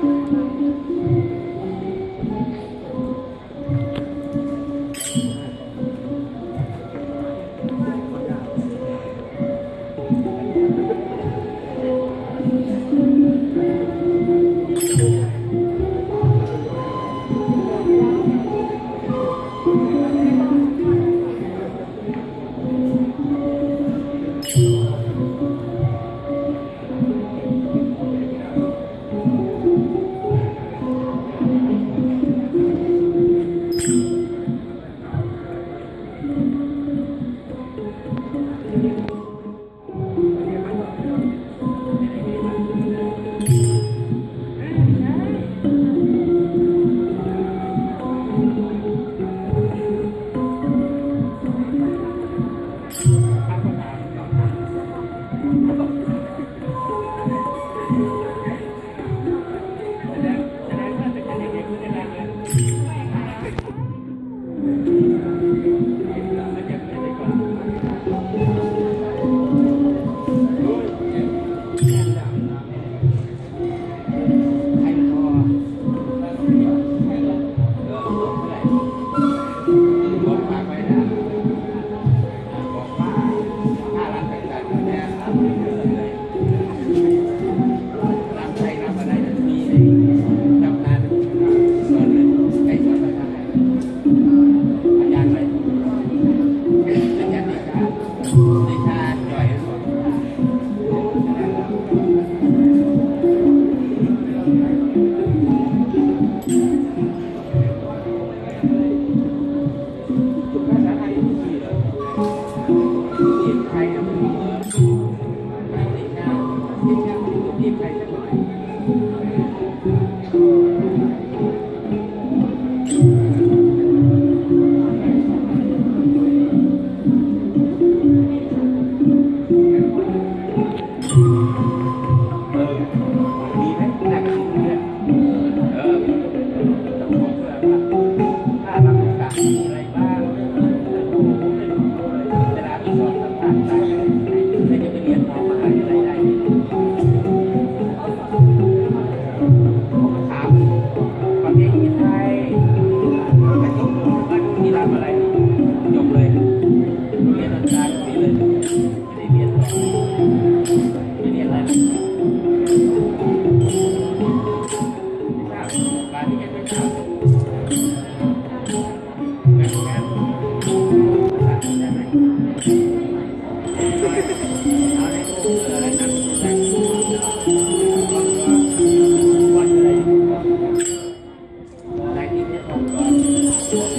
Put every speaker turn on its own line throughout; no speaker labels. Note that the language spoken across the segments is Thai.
Música Thank you.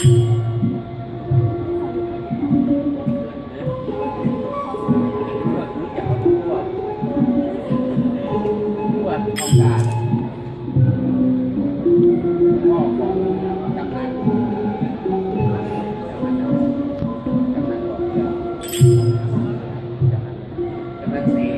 Let's see.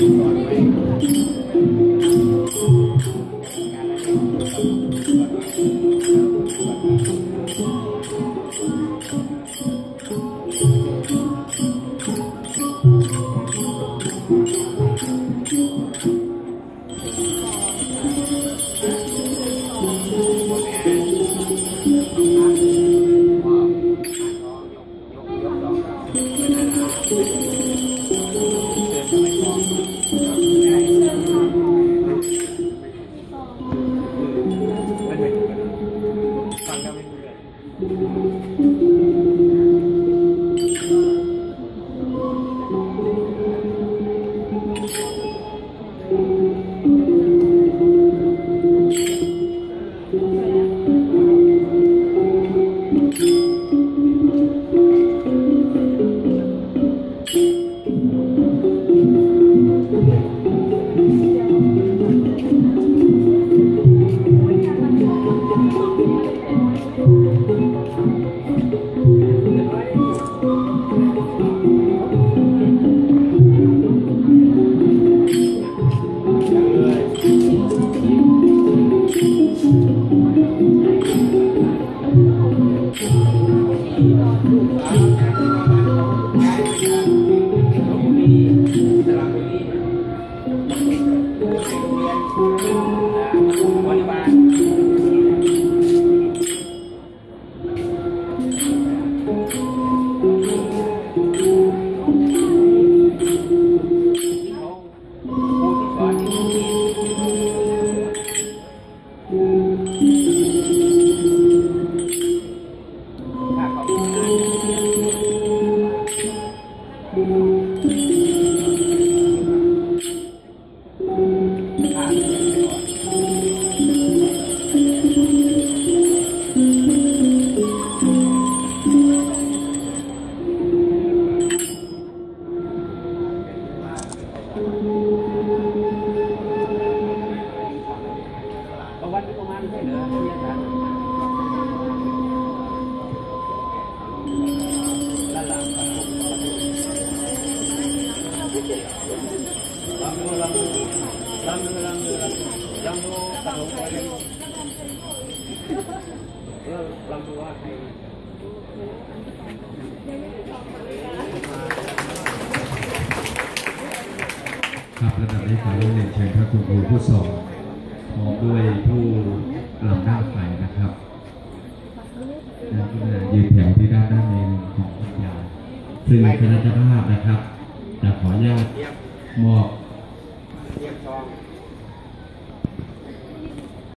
Thank you. ครับระดั
บนี้ขอเรียนเชิญครับคุณครูผู้สอนพร้อมด้วยผู้ลำหน้าไฟนะครับยืนแถวที่ด้านด้านในของคุณยาซึ่งคณะเจ้าภาพนะครับจะขออนุญาตมอบ